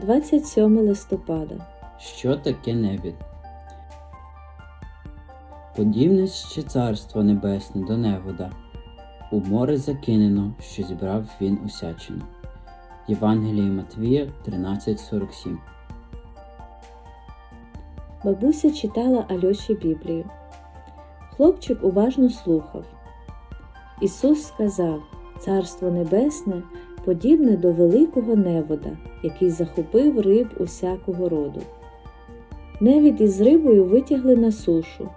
27 листопада. Що таке невід? Подібне ще царство небесне до невода. У море закинено, що зібрав він усячину. Євангеліє Матвія 13.47 Бабуся читала Альоші Біблію. Хлопчик уважно слухав. Ісус сказав: Царство Небесне подібне до великого невода, який захопив риб усякого роду. Невід із рибою витягли на сушу.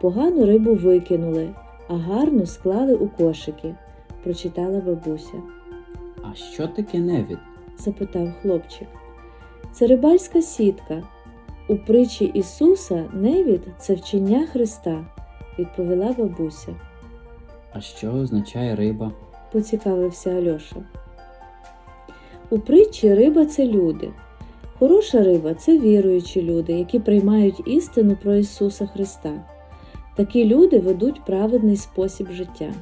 Погану рибу викинули, а гарну склали у кошики, прочитала бабуся. А що таке невід? запитав хлопчик. Це рибальська сітка. У притчі Ісуса невід це вчення Христа, відповіла бабуся. А що означає риба? поцікавився Альоша. У притчі риба це люди. Хороша риба це віруючі люди, які приймають істину про Ісуса Христа. Такі люди ведуть праведний спосіб життя.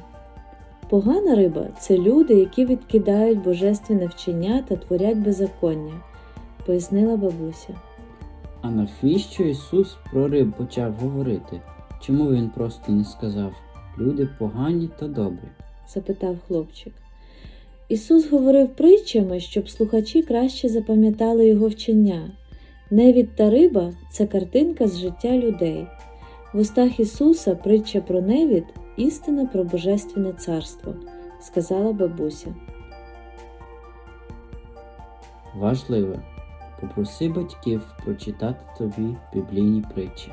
Погана риба це люди, які відкидають божественне вчення та творять беззаконня, пояснила бабуся. А навіщо Ісус про риб почав говорити? Чому він просто не сказав люди погані та добрі? запитав хлопчик. Ісус говорив притчами, щоб слухачі краще запам'ятали його вчення. Невід та риба це картинка з життя людей. В устах Ісуса притча про невід істина про Божественне царство, сказала бабуся. Важливе. Попроси батьків прочитати тобі біблійні притчі.